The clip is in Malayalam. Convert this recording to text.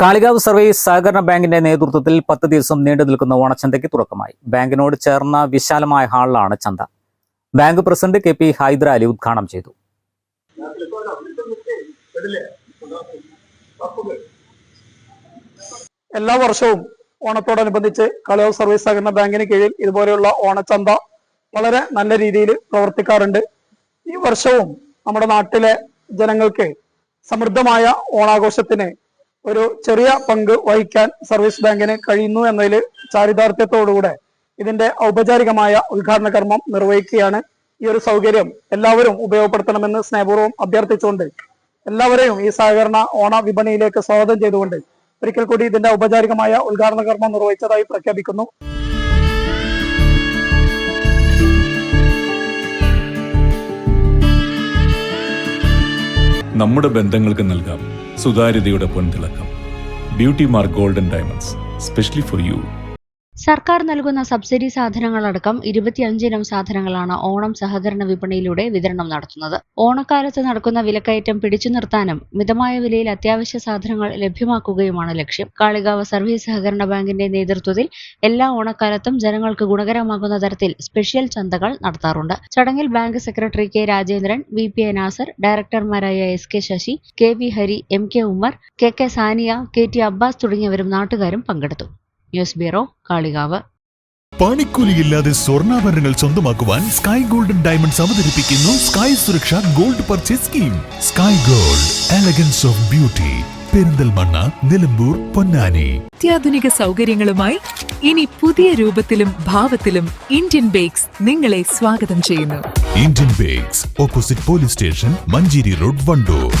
കാളികാവ് സർവീസ് സഹകരണ ബാങ്കിന്റെ നേതൃത്വത്തിൽ പത്ത് ദിവസം നീണ്ടു നിൽക്കുന്ന ഓണച്ചന്തയ്ക്ക് തുടക്കമായി. ബാങ്കിനോട് ചേർന്ന വിശാലമായ ഹാളിലാണ് ചന്ത. Bank president K P Hyderali ഉദ്ഘാടനം ചെയ്തു. എല്ലാ വർഷവും ഓണത്തോടനുബന്ധിച്ച് കാളികാവ് സർവീസ് സഹകരണ ബാങ്കിന് കീഴിൽ ഇതുപോലെയുള്ള ഓണച്ചന്ത വളരെ നല്ല രീതിയിൽ പ്രവർത്തിക്കാറുണ്ട്. ഈ വർഷവും നമ്മുടെ നാട്ടിലെ ജനങ്ങൾക്ക് സമൃദ്ധമായ ഓണാഘോഷത്തിന് ഒരു ചെറിയ പങ്ക് വഹിക്കാൻ സർവീസ് ബാങ്കിന് കഴിയുന്നു എന്നതിൽ ചാരിതാർത്ഥ്യത്തോടുകൂടെ ഇതിന്റെ ഔപചാരികമായ ഉദ്ഘാടന കർമ്മം നിർവഹിക്കുകയാണ് ഈ ഒരു സൗകര്യം എല്ലാവരും ഉപയോഗപ്പെടുത്തണമെന്ന് സ്നേഹപൂർവം അഭ്യർത്ഥിച്ചുകൊണ്ട് എല്ലാവരെയും ഈ സഹകരണ ഓണ വിപണിയിലേക്ക് സ്വാഗതം ചെയ്തുകൊണ്ട് ഒരിക്കൽ കൂടി ഇതിന്റെ ഔപചാരികമായ ഉദ്ഘാടന കർമ്മം നിർവഹിച്ചതായി പ്രഖ്യാപിക്കുന്നു. നമ്മുടെ ബന്ധങ്ങൾക്ക് നൽകാം. സുതാര്യതയുടെ പൊൻതിളക്കം. Beauty mark golden diamonds specially for you സർക്കാർ നൽകുന്ന സബ്സിഡി സാധനങ്ങളടക്കം ഇരുപത്തിയഞ്ചിനം സാധനങ്ങളാണ് ഓണം സഹകരണ വിപണിയിലൂടെ വിതരണം നടത്തുന്നത്. ഓണക്കാലത്ത് നടക്കുന്ന വിലക്കയറ്റം പിടിച്ചു നിർത്താനും മിതമായ വിലയിൽ അത്യാവശ്യ സാധനങ്ങൾ ലഭ്യമാക്കുകയുമാണ് ലക്ഷ്യം. കാളികാവ് സർവീസ് സഹകരണ ബാങ്കിന്റെ നേതൃത്വത്തിൽ എല്ലാ ഓണക്കാലത്തും ജനങ്ങൾക്ക് ഗുണകരമാകുന്ന തരത്തിൽ സ്പെഷ്യൽ ചന്തകൾ നടത്താറുണ്ട്. ചടങ്ങിൽ bank secretary K Rajendran V P A Nasar ഡയറക്ടർമാരായ S K Sasi K V Hari M K Ummer K K Saniya K T Abbas തുടങ്ങിയവരും നാട്ടുകാരും പങ്കെടുത്തു. News bureau Kalikavu. പണിക്കൂലിയില്ലാതെ സ്വർണാഭരണങ്ങൾ സ്വന്തമാക്കുവാൻ സ്കൈ ഗോൾഡൻ ഡയമണ്ട്സ് അവതരിപ്പിക്കുന്നു sky Suraksha gold purchase scheme. Sky gold elegance of beauty. Perinthalmanna Nilambur Ponnani. അത്യാധുനിക സൗകര്യങ്ങളുമായി ഇനി പുതിയ രൂപത്തിലും ഭാവത്തിലും ഇന്ത്യൻ ബേക്സ് നിങ്ങളെ സ്വാഗതം ചെയ്യുന്നു. Indian bakes opposite police station Manjeri road Wandoor.